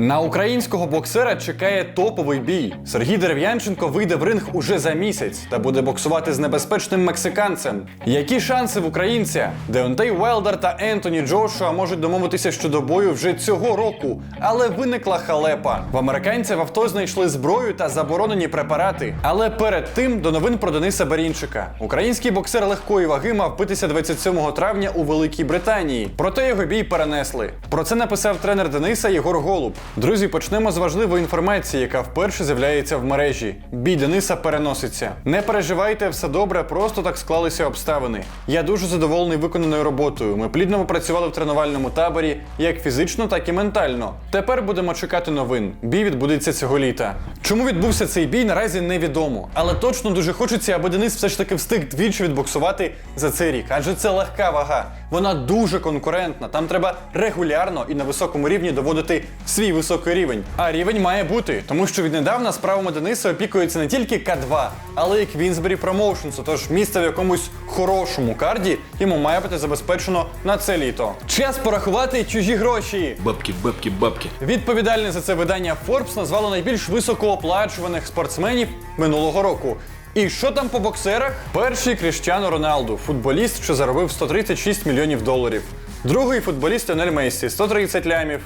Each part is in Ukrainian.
На українського боксера чекає топовий бій. Сергій Дерев'янченко вийде в ринг уже за місяць та буде боксувати з небезпечним мексиканцем. Які шанси в українця? Деонтей Уелдер та Ентоні Джошуа можуть домовитися щодо бою вже цього року, але виникла халепа. В американця в авто знайшли зброю та заборонені препарати. Але перед тим до новин про Дениса Барінчика. Український боксер легкої ваги мав битися 27 травня у Великій Британії. Проте його бій перенесли. Про це написав тренер Дениса Єгор Голуб. Друзі, почнемо з важливої інформації, яка вперше з'являється в мережі. Бій Дениса переноситься. Не переживайте, все добре, просто так склалися обставини. Я дуже задоволений виконаною роботою. Ми плідно попрацювали в тренувальному таборі, як фізично, так і ментально. Тепер будемо чекати новин. Бій відбудеться цього літа. Чому відбувся цей бій, наразі невідомо. Але точно дуже хочеться, аби Денис все ж таки встиг двічі відбоксувати за цей рік. Адже це легка вага. Вона дуже конкурентна. Там треба регулярно і на високому рівні доводити свій високий рівень. А рівень має бути, тому що віднедавна справами Дениса опікується не тільки К2, але й Квінсбері Промоушенсу. Тож місце в якомусь хорошому карді йому має бути забезпечено на це літо. Час порахувати чужі гроші. Бабки, бабки, бабки. Відповідальне за це видання Forbes назвало найбільш високооплачуваних спортсменів минулого року. І що там по боксерах? Перший Кріштіану Роналду, футболіст, що заробив 136 мільйонів доларів. Другий футболіст Леонель Мейсі 130 лямів.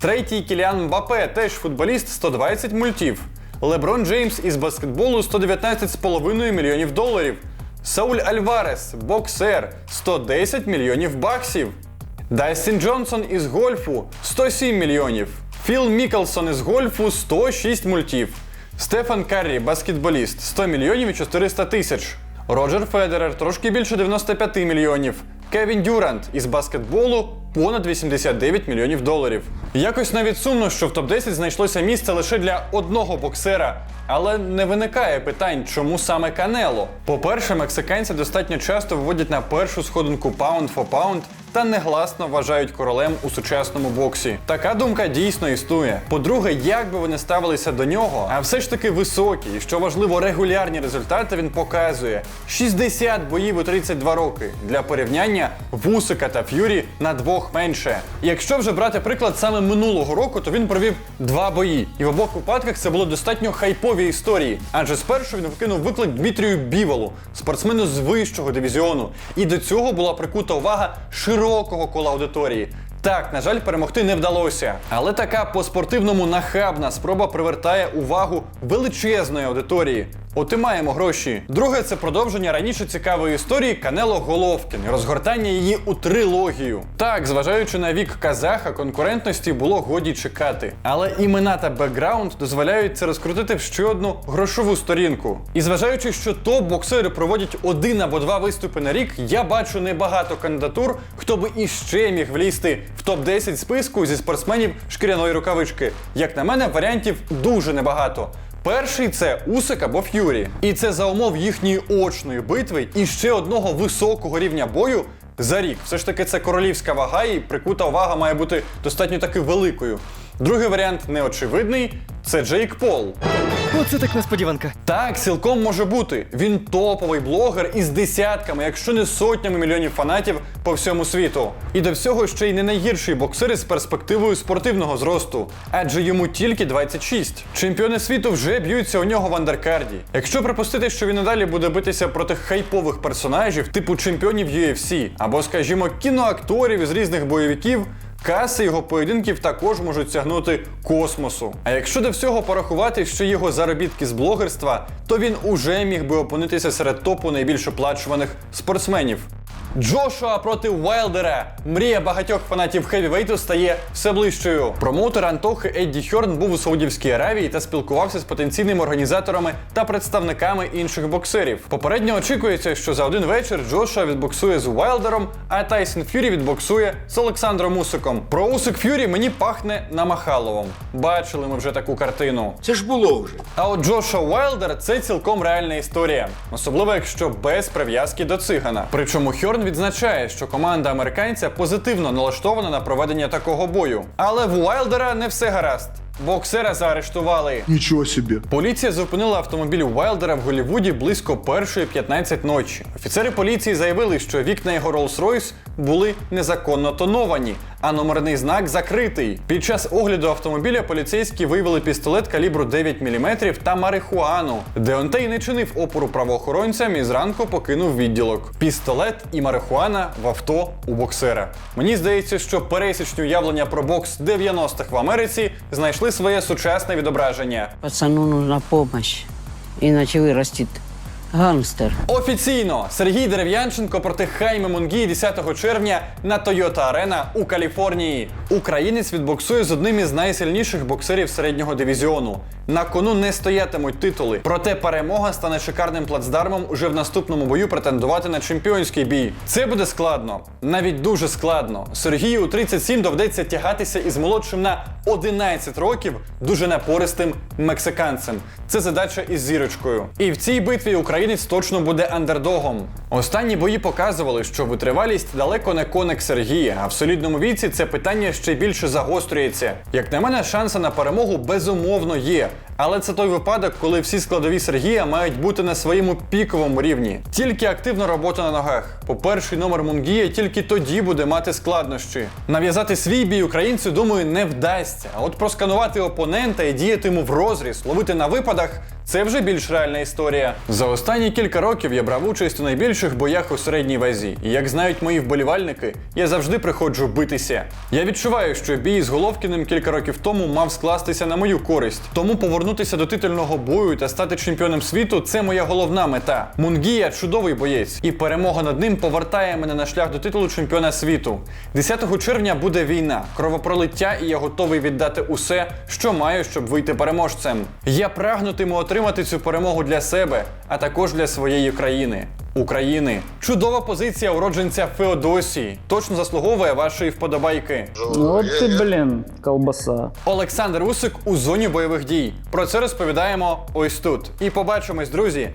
Третій Кіліан Мбапе, теж футболіст 120 мультів. Леброн Джеймс із баскетболу 119,5 мільйонів доларів. Сауль Альварес, боксер 110 мільйонів баксів. Дастін Джонсон із гольфу 107 мільйонів. Філ Мікелсон із гольфу 106 мультів. Стефан Каррі, баскетболіст 100 мільйонів і 400 тисяч. Роджер Федерер трошки більше 95 мільйонів. Кевін Дюрант із баскетболу понад 89 мільйонів доларів. Якось навіть сумно, що в топ-10 знайшлося місце лише для одного боксера. Але не виникає питань, чому саме Канело. По-перше, мексиканці достатньо часто виводять на першу сходинку паунд фо паунд та негласно вважають королем у сучасному боксі. Така думка дійсно існує. По-друге, як би вони ставилися до нього, а все ж таки високі, і що важливо, регулярні результати він показує. 60 боїв у 32 роки. Для порівняння Вусика та Ф'юрі на двох менше. Якщо вже брати приклад саме минулого року, то він провів два бої. І в обох випадках це було достатньо хайпові історії. Адже спершу він вкинув виклик Дмитрію Біволу, спортсмену з вищого дивізіону. І до цього була прикута увага широкого кола аудиторії. Так, на жаль, перемогти не вдалося. Але така по-спортивному нахабна спроба привертає увагу величезної аудиторії. От і маємо гроші. Друге це продовження раніше цікавої історії Канело Головкін, розгортання її у трилогію. Так, зважаючи на вік казаха, конкурентності було годі чекати. Але імена та бекграунд дозволяють це розкрутити в ще одну грошову сторінку. І зважаючи, що топ-боксери проводять один або два виступи на рік, я бачу небагато кандидатур, хто би іще міг влізти в топ-10 списку зі спортсменів шкіряної рукавички. Як на мене, варіантів дуже небагато. Перший це Усик або Ф'юрі. І це за умов їхньої очної битви і ще одного високого рівня бою за рік. Все ж таки це королівська вага, і прикута увага має бути достатньо таки великою. Другий варіант неочевидний це Джейк Пол. Оце так несподіванка. Так, цілком може бути. Він топовий блогер із десятками, якщо не сотнями мільйонів фанатів по всьому світу. І до всього ще й не найгірший боксер із перспективою спортивного зросту, адже йому тільки 26. Чемпіони світу вже б'ються у нього в андеркарді. Якщо припустити, що він і далі буде битися проти хайпових персонажів, типу чемпіонів UFC, або, скажімо, кіноакторів із різних бойовиків. Каси його поєдинків також можуть сягнути космосу. А якщо до всього порахувати що його заробітки з блогерства, то він уже міг би опинитися серед топу найбільш оплачуваних спортсменів. Джошуа проти Уайлдера. Мрія багатьох фанатів хевівейту стає все ближчою. Промоутер Антохи Едді Хьорн був у Саудівській Аравії та спілкувався з потенційними організаторами та представниками інших боксерів. Попередньо очікується, що за один вечір Джошуа відбоксує з Уайлдером, а Тайсон Ф'юрі відбоксує з Олександром Усиком. Про Усик Ф'юрі мені пахне намахаловом. Бачили ми вже таку картину. Це ж було вже. А от Джоша Уайлдер це цілком реальна історія, особливо якщо без прив'язки до цигана. Причому Хьорн відзначає, що команда американця позитивно налаштована на проведення такого бою. Але в Уайлдера не все гаразд. Боксера заарештували. Ничего себе. Поліція зупинила автомобіль Уайлдера в Голлівуді близько першої 15 ночі. Офіцери поліції заявили, що вікна його Rolls-Royce були незаконно тоновані, а номерний знак закритий. Під час огляду автомобіля поліцейські виявили пістолет калібру 9 мм та марихуану. Деонтей не чинив опору правоохоронцям і зранку покинув відділок. Пістолет і марихуана в авто у боксера. Мені здається, що пересічні уявлення про бокс 90-х в Америці знайшли своє сучасне відображення. Пацану нужна помощь, іначе вырастет гангстер. Офіційно Сергій Дерев'янченко проти Хайме Мунгі 10 червня на Toyota Арена у Каліфорнії. Українець відбоксує з одним із найсильніших боксерів середнього дивізіону. На кону не стоятимуть титули. Проте перемога стане шикарним плацдармом уже в наступному бою претендувати на чемпіонський бій. Це буде складно, навіть дуже складно. Сергію у 37 доведеться тягатися із молодшим на 11 років дуже напористим мексиканцем. Це задача із зірочкою. І в цій битві українець точно буде андердогом. Останні бої показували, що витривалість далеко не коник Сергія, а в солідному віці це питання ще більше загострюється. Як на мене, шанси на перемогу безумовно є. Але це той випадок, коли всі складові Сергія мають бути на своєму піковому рівні. Тільки активна робота на ногах. По перший номер Мунгія тільки тоді буде мати складнощі. Нав'язати свій бій українцю, думаю, не вдасться. А от просканувати опонента і діяти йому в розріз, ловити на випадах. Це вже більш реальна історія. За останні кілька років я брав участь у найбільших боях у середній вазі. І як знають мої вболівальники, я завжди приходжу битися. Я відчуваю, що бій з Головкіним кілька років тому мав скластися на мою користь. Тому повернутися до титульного бою та стати чемпіоном світу це моя головна мета. Мунгія чудовий боєць, і перемога над ним повертає мене на шлях до титулу чемпіона світу. 10 червня буде війна, кровопролиття, і я готовий віддати усе, що маю, щоб вийти переможцем. Я прагнутиму отримати цю перемогу для себе, а також для своєї країни. України. Чудова позиція уродженця Феодосії. Точно заслуговує вашої вподобайки. Ну от ти, блін, колбаса. Олександр Усик у зоні бойових дій. Про це розповідаємо ось тут. І побачимось, друзі,